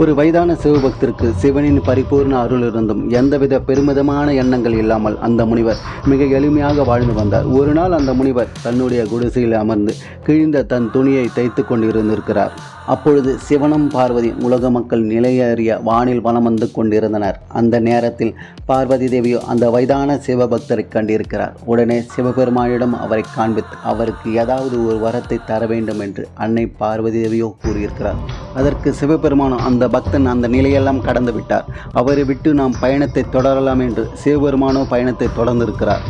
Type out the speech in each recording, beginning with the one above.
ஒரு வயதான சிவபக்தருக்கு சிவனின் பரிபூர்ண அருள் இருந்தும் எந்தவித பெருமிதமான எண்ணங்கள் இல்லாமல் அந்த முனிவர் மிக எளிமையாக வாழ்ந்து வந்தார். ஒரு நாள் அந்த முனிவர் தன்னுடைய குடிசையில் அமர்ந்து கிழிந்த தன் துணியை தைத்து கொண்டிருந்திருக்கிறார். அப்பொழுது சிவனும் பார்வதி உலக மக்கள் நிலையறிய வானில் வலம் வந்து கொண்டிருந்தனர். அந்த நேரத்தில் பார்வதி தேவியோ அந்த வயதான சிவபக்தரை கண்டிருக்கிறார். உடனே சிவபெருமானிடம் அவரை காண்பித்து அவருக்கு ஏதாவது ஒரு வரத்தை தர வேண்டும் என்று அன்னை பார்வதி தேவியோ கூறியிருக்கிறார். அதற்கு சிவபெருமானும் அந்த பக்தன் அந்த நிலையெல்லாம் கடந்து விட்டார். அவரை விட்டு நாம் பயணத்தை தொடரலாம் என்று சிவபெருமானோ பயணத்தை தொடர்ந்திருக்கிறார்.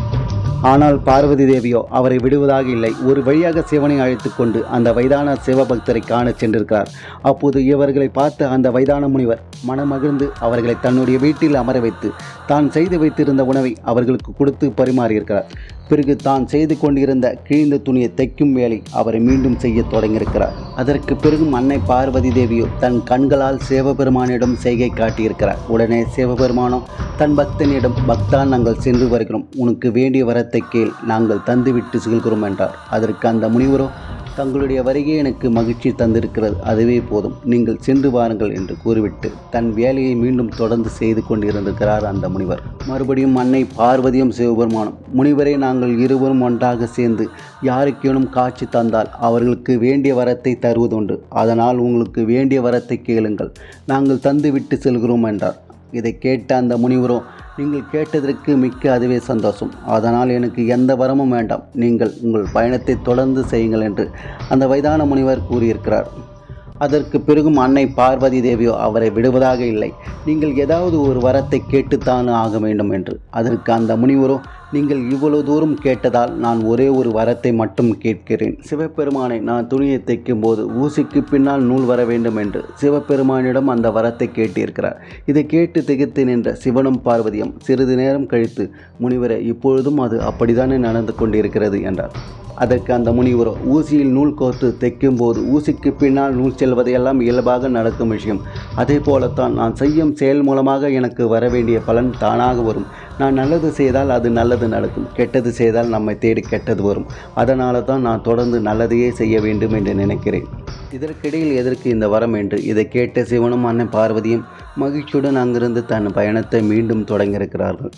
ஆனால் பார்வதி தேவியோ அவரை விடுவதாக இல்லை. ஒரு வழியாக சிவனை அழைத்து கொண்டு அந்த வைதான சிவபக்தரை காணச் சென்றிருக்கிறார். அப்போது இவர்களை பார்த்த அந்த வைதான முனிவர் மனமகிழ்ந்து அவர்களை தன்னுடைய வீட்டில் அமர வைத்து தான் செய்து வைத்திருந்த உணவை அவர்களுக்கு கொடுத்து பரிமாறியிருக்கிறார். பிறகு தான் செய்து கொண்டிருந்த கிழிந்த துணியை தைக்கும் வேலை அவரை மீண்டும் செய்ய தொடங்கியிருக்கிறார். அதற்கு பிறகும் அன்னை பார்வதி தேவியோ தன் கண்களால் சிவபெருமானிடம் செய்கை காட்டியிருக்கிறார். உடனே சிவபெருமானோ தன் பக்தனிடம் பக்தான் நாங்கள் சென்று வருகிறோம். உனக்கு வேண்டிய வரத்தை கேள். நாங்கள் தந்துவிட்டு செல்கிறோம் என்றார். அதற்கு அந்த முனிவரோ தங்களுடைய வருகை எனக்கு மகிழ்ச்சி தந்திருக்கிறது. அதுவே போதும். நீங்கள் சென்று வாருங்கள் என்று கூறிவிட்டு தன் வேலையை மீண்டும் தொடர்ந்து செய்து கொண்டிருந்திருக்கிறார் அந்த முனிவர். மறுபடியும் அன்னை பார்வதியும் சிவபெருமானும் முனிவரை நாங்கள் இருவரும் ஒன்றாக சேர்ந்து யாருக்கேனும் காட்சி தந்தால் அவர்களுக்கு வேண்டிய வரத்தை தருவதுண்டு. அதனால் உங்களுக்கு வேண்டிய வரத்தை கேளுங்கள். நாங்கள் தந்து விட்டு செல்கிறோம் என்றார். இதை கேட்ட அந்த முனிவரும் நீங்கள் கேட்டதற்கு மிக்க அதுவே சந்தோஷம். அதனால் எனக்கு எந்த வரமும் வேண்டாம். நீங்கள் உங்கள் பயணத்தை தொடர்ந்து செய்யுங்கள் என்று அந்த வயதான முனிவர் கூறியிருக்கிறார். அதற்கு பிறகும் அன்னை பார்வதி தேவியோ அவரை விடுவதாக இல்லை. நீங்கள் ஏதாவது ஒரு வரத்தை கேட்டுத்தான் ஆக வேண்டும் என்று. அதற்கு அந்த முனிவரோ நீங்கள் இவ்வளவு தூரம் கேட்டதால் நான் ஒரே ஒரு வரத்தை மட்டும் கேட்கிறேன். சிவபெருமானை நான் துணியை தைக்கும் போது ஊசிக்கு பின்னால் நூல் வர வேண்டும் என்று சிவபெருமானிடம் அந்த வரத்தை கேட்டிருக்கிறார். இதை கேட்டு திகைத்து நின்ற சிவனும் பார்வதியும் சிறிது நேரம் கழித்து முனிவரை இப்பொழுதும் அது அப்படித்தானே நடந்து கொண்டிருக்கிறது? என்றார். அதற்கு அந்த முனிவர் ஊசியில் நூல் கோர்த்து தைக்கும் போது ஊசிக்கு பின்னால் நூல் செல்வதையெல்லாம் இயல்பாக நடக்கும் விஷயம். அதே போலத்தான் நான் செய்யும் செயல் மூலமாக எனக்கு வர வேண்டிய பலன் தானாக வரும். நான் நல்லது செய்தால் அது நல்லது நடக்கும். கெட்டது செய்தால் நம்மை தேடி கெட்டது வரும். அதனால தான் நான் தொடர்ந்து நல்லதையே செய்ய வேண்டும் என்று நினைக்கிறேன். இதற்கிடையில் எதற்கு இந்த வரம் என்று? இதை கேட்ட சிவனும் அன்னை பார்வதியும் மகிழ்ச்சியுடன் அங்கிருந்து தன் பயணத்தை மீண்டும் தொடங்கியிருக்கிறார்கள்.